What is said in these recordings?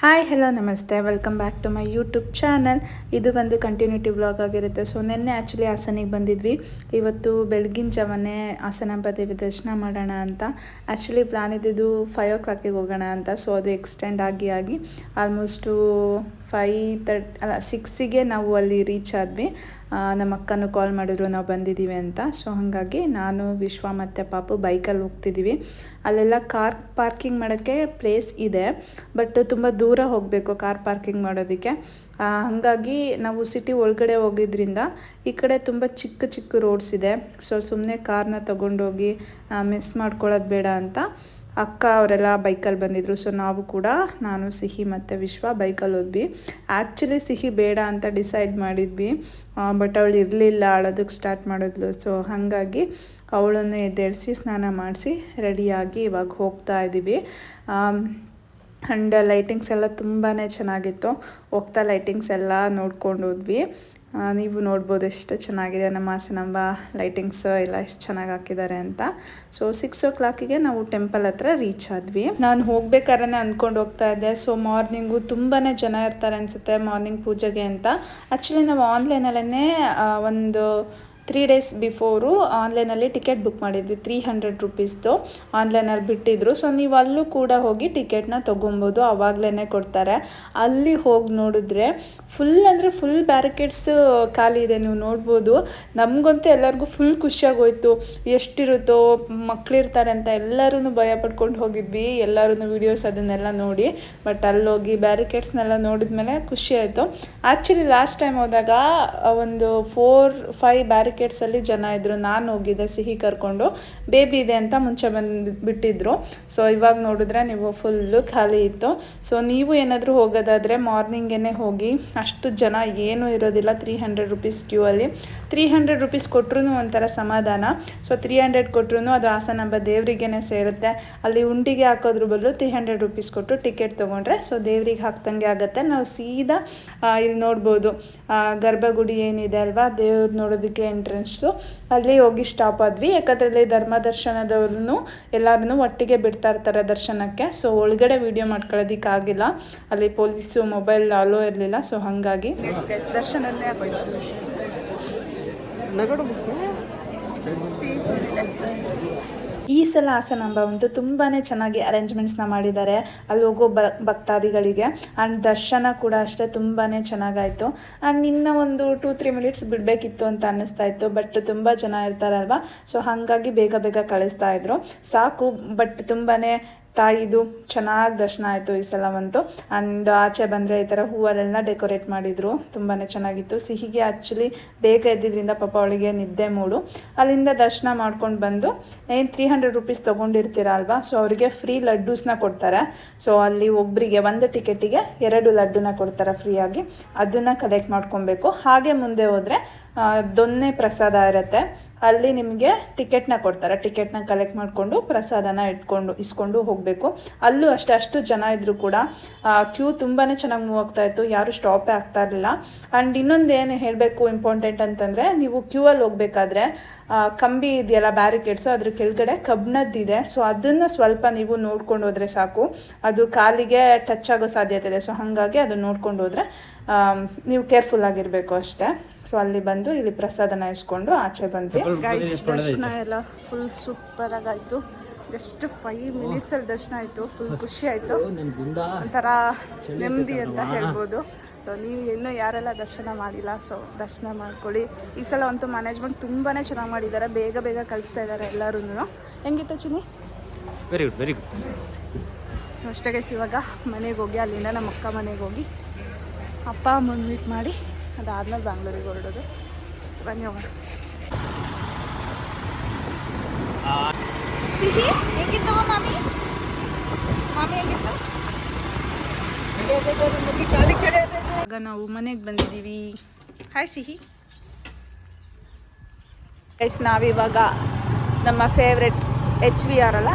Hi hello ನಮಸ್ತೆ welcome back to my YouTube channel ಇದು ಬಂದು ಕಂಟಿನ್ಯೂಟಿ ವ್ಲಾಗ್ ಆಗಿರುತ್ತೆ. ಸೊ ನಿನ್ನೆ ಆ್ಯಕ್ಚುಲಿ ಹಾಸನಿಗೆ ಬಂದಿದ್ವಿ. ಇವತ್ತು ಬೆಳಗಿನ ಜಾವನೇ ಹಾಸನ ದೇವಿ ದರ್ಶನ ಮಾಡೋಣ ಅಂತ. ಆ್ಯಕ್ಚುಲಿ ಪ್ಲಾನ್ ಇದ್ದಿದ್ದು ಫೈವ್ ಓ ಕ್ಲಾಕಿಗೆ ಹೋಗೋಣ ಅಂತ. ಸೊ ಅದು ಎಕ್ಸ್ಟೆಂಡ್ ಆಗಿ ಆಗಿ ಆಲ್ಮೋಸ್ಟು ಫೈ ತರ್ಟ್ ಅಲ್ಲ ಸಿಕ್ಸಿಗೆ ನಾವು ಅಲ್ಲಿ ರೀಚ್ ಆದ್ವಿ. ನಮ್ಮ ಅಕ್ಕನೂ ಕಾಲ್ ಮಾಡಿದ್ರು, ನಾವು ಬಂದಿದ್ದೀವಿ ಅಂತ. ಸೊ ಹಾಗಾಗಿ ನಾನು, ವಿಶ್ವ ಮತ್ತು ಪಾಪು ಬೈಕಲ್ಲಿ ಹೋಗ್ತಿದ್ದೀವಿ ಅಲ್ಲೆಲ್ಲ ಕಾರ್ ಪಾರ್ಕಿಂಗ್ ಮಾಡೋಕ್ಕೆ ಪ್ಲೇಸ್ ಇದೆ ಬಟ್ ತುಂಬ ದೂರ ಹೋಗಬೇಕು ಕಾರ್ ಪಾರ್ಕಿಂಗ್ ಮಾಡೋದಕ್ಕೆ. ಹಾಗಾಗಿ ನಾವು ಸಿಟಿ ಒಳಗಡೆ ಹೋಗಿದ್ರಿಂದ ಈ ಕಡೆ ತುಂಬ ಚಿಕ್ಕ ಚಿಕ್ಕ ರೋಡ್ಸ್ ಇದೆ. ಸೊ ಸುಮ್ಮನೆ ಕಾರ್ನ ತೊಗೊಂಡೋಗಿ ಮಿಸ್ ಮಾಡ್ಕೊಳ್ಳೋದು ಬೇಡ ಅಂತ. ಅಕ್ಕ ಅವರೆಲ್ಲ ಬೈಕಲ್ಲಿ ಬಂದಿದ್ರು ಸೊ ನಾವು ಕೂಡ, ನಾನು, ಸಿಹಿ ಮತ್ತು ವಿಶ್ವ ಬೈಕಲ್ಲಿ ಹೋದ್ವಿ. ಆ್ಯಕ್ಚುಲಿ ಸಿಹಿ ಬೇಡ ಅಂತ ಡಿಸೈಡ್ ಮಾಡಿದ್ವಿ. ಬಟ್ ಅವಳು ಇರಲಿಲ್ಲ ಅಳೋದಕ್ಕೆ ಸ್ಟಾರ್ಟ್ ಮಾಡಿದ್ಲು. ಸೊ ಹಾಗಾಗಿ ಅವಳನ್ನು ಎದ್ದೇಳಿಸಿ, ಸ್ನಾನ ಮಾಡಿಸಿ, ರೆಡಿಯಾಗಿ ಇವಾಗ ಹೋಗ್ತಾ ಇದ್ದೀವಿ ಆ್ಯಂಡ್ ಲೈಟಿಂಗ್ಸ್ ಎಲ್ಲ ತುಂಬಾ ಚೆನ್ನಾಗಿತ್ತು. ಹೋಗ್ತಾ ಲೈಟಿಂಗ್ಸ್ ಎಲ್ಲ ನೋಡ್ಕೊಂಡು ಹೋದ್ವಿ. ನೀವು ನೋಡ್ಬೋದು ಎಷ್ಟು ಚೆನ್ನಾಗಿದೆ, ನಮ್ಮ ಹಾಸನಾಂಬ ಲೈಟಿಂಗ್ಸ್ ಎಲ್ಲ ಎಷ್ಟು ಚೆನ್ನಾಗಿ ಹಾಕಿದ್ದಾರೆ ಅಂತ. ಸೊ ಸಿಕ್ಸ್ ಓ ಕ್ಲಾಕಿಗೆ ನಾವು ಟೆಂಪಲ್ ಹತ್ರ ರೀಚ್ ಆದ್ವಿ. ನಾನು ಹೋಗ್ಬೇಕಾದ್ರೆ ಅಂದ್ಕೊಂಡು ಹೋಗ್ತಾ ಇದ್ದೆ. ಸೊ ಮಾರ್ನಿಂಗು ತುಂಬಾ ಜನ ಇರ್ತಾರೆ ಅನಿಸುತ್ತೆ ಮಾರ್ನಿಂಗ್ ಪೂಜೆಗೆ ಅಂತ. ಆ್ಯಕ್ಚುಲಿ ನಾವು ಆನ್ಲೈನಲ್ಲೇ ಒಂದು ತ್ರೀ ಡೇಸ್ ಬಿಫೋರು ಆನ್ಲೈನಲ್ಲಿ ಟಿಕೆಟ್ ಬುಕ್ ಮಾಡಿದ್ವಿ ತ್ರೀ ಹಂಡ್ರೆಡ್ ರುಪೀಸ್ದು ಆನ್ಲೈನಲ್ಲಿ ಬಿಟ್ಟಿದ್ರು. ಸೊ ನೀವು ಅಲ್ಲೂ ಕೂಡ ಹೋಗಿ ಟಿಕೆಟ್ನ ತೊಗೊಬೋದು. ಅವಾಗಲೇ ಕೊಡ್ತಾರೆ. ಅಲ್ಲಿ ಹೋಗಿ ನೋಡಿದ್ರೆ ಫುಲ್ ಅಂದರೆ ಫುಲ್ ಬ್ಯಾರಿಕೇಡ್ಸ್ ಖಾಲಿ ಇದೆ. ನೀವು ನೋಡ್ಬೋದು. ನಮಗಂತೂ ಎಲ್ಲರಿಗೂ ಫುಲ್ ಖುಷಿಯಾಗೋಯ್ತು. ಎಷ್ಟಿರುತ್ತೋ ಮಕ್ಕಳಿರ್ತಾರೆ ಅಂತ ಎಲ್ಲರೂ ಭಯ ಪಡ್ಕೊಂಡು ಹೋಗಿದ್ವಿ. ಎಲ್ಲರೂ ವೀಡಿಯೋಸ್ ಅದನ್ನೆಲ್ಲ ನೋಡಿ. ಬಟ್ ಅಲ್ಲೋಗಿ ಬ್ಯಾರಿಕೇಡ್ಸ್ನೆಲ್ಲ ನೋಡಿದ್ಮೇಲೆ ಖುಷಿ ಆಯಿತು. ಆ್ಯಕ್ಚುಲಿ ಲಾಸ್ಟ್ ಟೈಮ್ ಹೋದಾಗ ಒಂದು ಫೋರ್ ಫೈವ್ ಬ್ಯಾರಿಕೇಡ್ಸಲ್ಲಿ ಜನ ಇದ್ದರು ನಾನು ಹೋಗಿದ್ದೆ, ಸಿಹಿ ಕರ್ಕೊಂಡು. ಬೇಬಿ ಇದೆ ಅಂತ ಮುಂಚೆ ಬಂದು ಬಿಟ್ಟಿದ್ರು. ಸೊ ಇವಾಗ ನೋಡಿದ್ರೆ ನೀವು ಫುಲ್ಲು ಖಾಲಿ ಇತ್ತು. ಸೊ ನೀವು ಏನಾದರೂ ಹೋಗೋದಾದರೆ ಮಾರ್ನಿಂಗೇ ಹೋಗಿ, ಅಷ್ಟು ಜನ ಏನೂ ಇರೋದಿಲ್ಲ ತ್ರೀ ಹಂಡ್ರೆಡ್ ರುಪೀಸ್ ಕ್ಯೂ ಅಲ್ಲಿ. ತ್ರೀ ಹಂಡ್ರೆಡ್ ರುಪೀಸ್ ಕೊಟ್ಟರು ಒಂಥರ ಸಮಾಧಾನ. ಸೊ ತ್ರೀ ಹಂಡ್ರೆಡ್ ಕೊಟ್ರೂ ಅದು ಹಾಸನಾಂಬ ದೇವರಿಗೇನೆ ಸೇರುತ್ತೆ. ಅಲ್ಲಿ ಉಂಡಿಗೆ ಹಾಕೋದ್ರ ಬದಲು ತ್ರೀ ಹಂಡ್ರೆಡ್ ರುಪೀಸ್ ಕೊಟ್ಟು ಟಿಕೆಟ್ ತೊಗೊಂಡ್ರೆ ಸೊ ದೇವ್ರಿಗೆ ಹಾಕ್ದಂಗೆ ಆಗುತ್ತೆ. ನಾವು ಸೀದಾ ಇಲ್ಲಿ ನೋಡ್ಬೋದು. ಗರ್ಭಗುಡಿ ಏನಿದೆ ಅಲ್ವಾ, ದೇವ್ರು ನೋಡೋದಕ್ಕೆ ಎಂಟ್ರೆನ್ಸು ಅಲ್ಲಿ ಹೋಗಿ ಸ್ಟಾಪ್ ಆದ್ವಿ. ಯಾಕಂದ್ರೆ ಅಲ್ಲಿ ಧರ್ಮ ದರ್ಶನದವ್ರು ಎಲ್ಲರನ್ನು ಒಟ್ಟಿಗೆ ಬಿಡ್ತಾ ಇರ್ತಾರೆ ದರ್ಶನಕ್ಕೆ. ಸೊ ಒಳಗಡೆ ವಿಡಿಯೋ ಮಾಡ್ಕೊಳ್ಳೋದಕ್ಕಾಗಿಲ್ಲ ಅಲ್ಲಿ ಪೊಲೀಸು ಮೊಬೈಲ್ ಅಲೋ ಇರಲಿಲ್ಲ. ಸೊ ಹಾಗಾಗಿ. ದರ್ಶನನೇ ಆಗೋಯ್ತು. ಈ ಸಲ ಆಸನಾಂಬ ಒಂದು ತುಂಬಾ ಚೆನ್ನಾಗಿ ಅರೇಂಜ್ಮೆಂಟ್ಸ್ನ ಮಾಡಿದ್ದಾರೆ. ಅಲ್ಲಿ ಹೋಗೋ ಭಕ್ತಾದಿಗಳಿಗೆ. ಆ್ಯಂಡ್ ದರ್ಶನ ಕೂಡ ಅಷ್ಟೇ ತುಂಬಾ ಚೆನ್ನಾಗಾಯಿತು. ಆ್ಯಂಡ್ ನಿನ್ನ ಒಂದು ಟೂ ತ್ರೀ ಮಿನಿಟ್ಸ್ ಬಿಡಬೇಕಿತ್ತು ಅಂತ ಅನ್ನಿಸ್ತಾ ಇತ್ತು. ಬಟ್ ತುಂಬ ಜನ ಇರ್ತಾರಲ್ವ? ಸೊ ಹಾಗಾಗಿ ಬೇಗ ಬೇಗ ಕಳಿಸ್ತಾ ಇದ್ರು. ಸಾಕು ಬಟ್ ತುಂಬಾ ತಾಯಿದು ಚೆನ್ನಾಗಿ ದರ್ಶನ ಆಯಿತು ಈ ಸಲ ಬಂತು. ಆ್ಯಂಡ್ ಆಚೆ ಬಂದರೆ ಈ ಥರ ಹೂವಲ್ಲೆಲ್ಲ ಡೆಕೋರೇಟ್ ಮಾಡಿದರು. ತುಂಬಾ ಚೆನ್ನಾಗಿತ್ತು. ಸಿಹಿಗೆ ಆ್ಯಕ್ಚುಲಿ ಬೇಗ ಎದ್ದಿದ್ರಿಂದ ಪಾಪ ಅವಳಿಗೆ ನಿದ್ದೆ ಮೂಡು. ಅಲ್ಲಿಂದ ದರ್ಶನ ಮಾಡ್ಕೊಂಡು ಬಂದು ಏನು ತ್ರೀ ಹಂಡ್ರೆಡ್ ರುಪೀಸ್ ತೊಗೊಂಡಿರ್ತೀರ ಅಲ್ವಾ? ಸೊ ಅವರಿಗೆ ಫ್ರೀ ಲಡ್ಡೂಸ್ನ ಕೊಡ್ತಾರೆ. ಸೊ ಅಲ್ಲಿ ಒಬ್ಬರಿಗೆ ಒಂದು ಟಿಕೆಟಿಗೆ ಎರಡು ಲಡ್ಡುನ ಕೊಡ್ತಾರೆ ಫ್ರೀಯಾಗಿ ಅದನ್ನು ಕಲೆಕ್ಟ್ ಮಾಡ್ಕೊಬೇಕು. ಹಾಗೆ ಮುಂದೆ ಹೋದರೆ ದೊನ್ನೆ ಪ್ರಸಾದ ಇರುತ್ತೆ. ಅಲ್ಲಿ ನಿಮಗೆ ಟಿಕೆಟ್ನ ಕೊಡ್ತಾರೆ. ಟಿಕೆಟ್ನ ಕಲೆಕ್ಟ್ ಮಾಡಿಕೊಂಡು ಪ್ರಸಾದನ ಇಟ್ಕೊಂಡು, ಇಸ್ಕೊಂಡು ಹೋಗಬೇಕು. ಅಲ್ಲೂ ಅಷ್ಟೇ, ಅಷ್ಟು ಜನ ಇದ್ದರೂ ಕೂಡ ಕ್ಯೂ ತುಂಬಾ ಚೆನ್ನಾಗಿ ಮೂವ್ ಆಗ್ತಾ ಇತ್ತು. ಯಾರು ಸ್ಟಾಪೇ ಆಗ್ತಾ ಇರಲಿಲ್ಲ. ಆ್ಯಂಡ್ ಇನ್ನೊಂದು ಏನು ಹೇಳಬೇಕು ಇಂಪಾರ್ಟೆಂಟ್ ಅಂತಂದರೆ, ನೀವು ಕ್ಯೂ ಅಲ್ಲಿ ಹೋಗಬೇಕಾದ್ರೆ ಕಂಬಿ ಇದೆಯಲ್ಲ ಬ್ಯಾರಿಕೇಡ್ಸು ಅದ್ರ ಕೆಳಗಡೆ ಕಬ್ಬಿಣದ್ದಿದೆ ಸೊ ಅದನ್ನು ಸ್ವಲ್ಪ ನೀವು ನೋಡ್ಕೊಂಡು ಹೋದರೆ ಸಾಕು. ಅದು ಕಾಲಿಗೆ ಟಚ್ ಆಗೋ ಸಾಧ್ಯತೆ ಇದೆ. ಸೊ ಹಾಗಾಗಿ ಅದನ್ನು ನೋಡ್ಕೊಂಡು ಹೋದರೆ ನೀವು ಕೇರ್ಫುಲ್ ಆಗಿರಬೇಕು ಅಷ್ಟೇ. ಸೊ ಅಲ್ಲಿ ಬಂದು ಇಲ್ಲಿ ಪ್ರಸಾದನ ಇಸ್ಕೊಂಡು ಆಚೆ ಬಂದ್ವಿ. ದರ್ಶನ ಎಲ್ಲ ಫುಲ್ ಸೂಪರ್ ಆಗಾಯ್ತು. ಜಸ್ಟ್ ಫೈವ್ ಮಿನಿಟ್ಸಲ್ಲಿ ದರ್ಶನ ಆಯ್ತು. ಫುಲ್ ಖುಷಿ ಆಯ್ತು. ಒಂಥರ ನೆಮ್ಮದಿ ಅಂತ ಹೇಳ್ಬೋದು. ಸೊ ನೀವು ಇನ್ನೂ ಯಾರೆಲ್ಲ ದರ್ಶನ ಮಾಡಿಲ್ಲ ಸೊ ದರ್ಶನ ಮಾಡ್ಕೊಳ್ಳಿ. ಈ ಸಲ ಅಂತೂ ಮ್ಯಾನೇಜ್ಮೆಂಟ್ ತುಂಬಾ ಚೆನ್ನಾಗಿ ಮಾಡಿದ್ದಾರೆ. ಬೇಗ ಬೇಗ ಕಳಿಸ್ತಾ ಇದ್ದಾರೆ ಎಲ್ಲರೂ ಹೆಂಗಿತ್ತು ಚುನಿ? ವೆರಿ ಗುಡ್ ವೆರಿ ಗುಡ್ ಅಷ್ಟೇ ಇವಾಗ ಮನೆಗೆ ಹೋಗಿ ಅಲ್ಲಿಂದ ನಮ್ಮ ಅಕ್ಕ ಮನೆಗೆ ಹೋಗಿ ಅಪ್ಪ ಅಮ್ಮನ ಮೀಟ್ ಮಾಡಿ ಅದಾದ್ಮೇಲೆ ಬ್ಯಾಂಗ್ಳೂರಿಗೆ ಹೊರಡೋದು. ಬನ್ನಿ ಹೋಗೋಣ ಸಿಹಿ ಹೆಂಗಿತ್ತವ ಮಾಮಿ? ಮಾಮಿ ಹೆಂಗಿತ್ತು? ಆಗ ನಾವು ಮನೆಗೆ ಬಂದಿದ್ದೀವಿ. ಹಾಯ್ ಸಿಹಿ. ಎಸ್ ನಾವಿವಾಗ ನಮ್ಮ ಫೇವ್ರೆಟ್ ಎಚ್ ವಿ ಆರ್ ಅಲ್ಲ?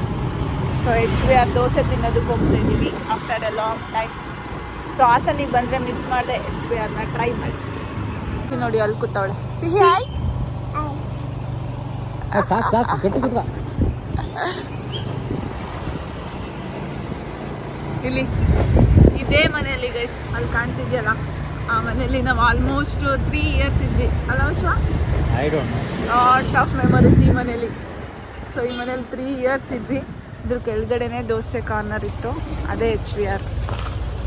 So H V R dosa ತಿನ್ನೋದಕ್ಕೆ ಹೋಗ್ತಾ ಇದ್ದೀವಿ. After a long time so ಹಾಸನಿಗೆ ಬಂದರೆ ಮಿಸ್ ಮಾಡಿದೆ ಎಚ್ ಬಿ ಆರ್ನ ಟ್ರೈ ಮಾಡಿ. ನೋಡಿ ಅಲ್ಲಿ ಕೂತಾವಳೆ. ಸಿಹಿ ಹಾಯ್ ಇಲ್ಲಿ ಇದೇ ಮನೆಯಲ್ಲಿ ಗೈಸ್ ಅಲ್ಲಿ ಕಾಣ್ತಿದ್ಯಲ್ಲ ಆ ಮನೆಯಲ್ಲಿ ನಾವು ಆಲ್ಮೋಸ್ಟ್ ತ್ರೀ ಇಯರ್ಸ್ ಇದ್ವಿ. ಅಲ್ಲ ವಿಶ್ವ I don't lots of memories ಈ ಮನೆಯಲ್ಲಿ. ಸೊ ಈ ಮನೇಲಿ ತ್ರೀ ಇಯರ್ಸ್ ಇದ್ವಿ. ಇದ್ರ ಕೆಳಗಡೆನೆ ದೋಸೆ ಕಾರ್ನರ್ ಇತ್ತು. ಅದೇ ಎಚ್ ವಿ ಆರ್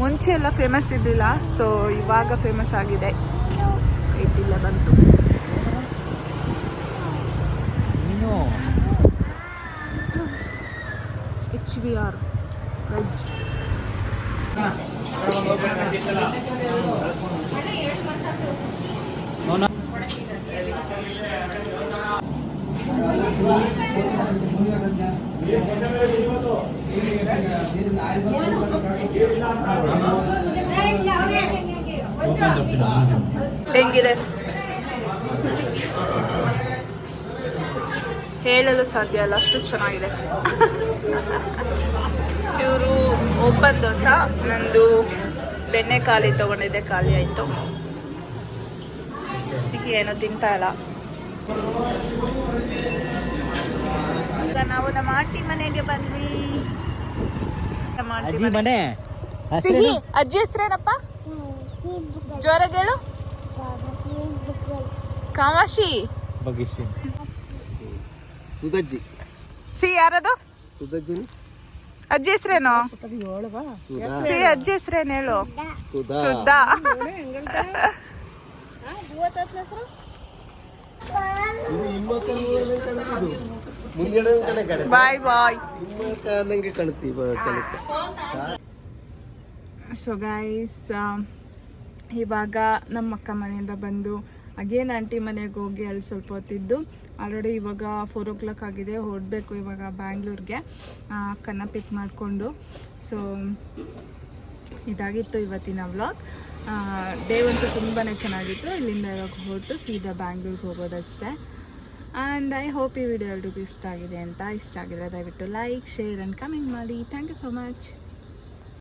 ಮುಂಚೆ ಎಲ್ಲ ಫೇಮಸ್ ಇದ್ದಿಲ್ಲ ಸೊ ಇವಾಗ ಫೇಮಸ್ ಆಗಿದೆ. ಇಟ್ಟಿಲ್ಲ ಬಂತು. ಎಚ್ ವಿ ಆರ್ ವೆಜ್ ನೋನ ಹೆಂಗಿದೆ? ಹೇಳಲು ಸಾಧ್ಯ ಅಲ್ಲ, ಅಷ್ಟು ಚೆನ್ನಾಗಿದೆ. ಇವರು ಓಪನ್ ದೋಸೆ, ನಂದು ಬೆಣ್ಣೆ ಖಾಲಿ ತಗೊಂಡಿದ್ದೆ, ಖಾಲಿ ಆಯ್ತು. ಸಿಕ್ಕಿ ಏನೋ ತಿಂತಾ ಇಲ್ಲ. ನಾವು ನಮ್ಮ ಆಂಟಿ ಮನೆಗೆ ಬಂದ್ವಿ. ನಮ್ಮ ಅಜ್ಜಿ ಮನೆ. ಸಿಹಿ ಅಜ್ಜಿ ಹೆಸ್ರೇನಪ್ಪ? ಜೋರಾಗಿ ಹೇಳು. ಕಾಮಾಶಿ ಬಗಿಶಿ ಸುಧಜ್ಜಿ ಸಿ ಯಾರದು? ಸುದಜ್ಜಿ. ಅಜ್ಜಿ ಹೆಸರೇನು? ಸಿ ಅಜ್ಜಿ ಹೆಸರೇನು ಹೇಳು? ಸುಧಾ. ಮುಂದಿನ ಕಡೆ ಬಾಯ್ ಬಾಯ್ ಸೊ ಗೈಸ್ ಇವಾಗ ನಮ್ಮ ಅಕ್ಕ ಮನೆಯಿಂದ ಬಂದು ಅಗೇನ್ ಆಂಟಿ ಮನೆಗೆ ಹೋಗಿ ಅಲ್ಲಿ ಸ್ವಲ್ಪ ಹೊತ್ತಿದ್ದು. ಆಲ್ರೆಡಿ ಇವಾಗ ಫೋರ್ ಓ ಕ್ಲಾಕ್ ಆಗಿದೆ ಹೊರಡಬೇಕು ಇವಾಗ ಬ್ಯಾಂಗ್ಳೂರಿಗೆ ಅಕ್ಕನ ಪಿಕ್ ಮಾಡಿಕೊಂಡು. ಸೊ ಇದಾಗಿತ್ತು ಇವತ್ತಿನ ವ್ಲಾಗ್ ಡೇ ಅಂತೂ ತುಂಬಾ ಚೆನ್ನಾಗಿತ್ತು. ಇಲ್ಲಿಂದ ಇವಾಗ ಹೊರಟು ಸೀದಾ ಬ್ಯಾಂಗ್ಳೂರ್ಗೆ ಹೋಗೋದಷ್ಟೇ. ಆ್ಯಂಡ್ ಐ ಹೋಪ್ ಈ ವಿಡಿಯೋ ಎಲ್ರಿಗೂ ಇಷ್ಟ ಆಗಿದೆ ಅಂತ ಇಷ್ಟ ಆಗಿಲ್ಲ ದಯವಿಟ್ಟು ಲೈಕ್ ಶೇರ್ ಆ್ಯಂಡ್ ಕಮೆಂಟ್ ಮಾಡಿ. Thank you so much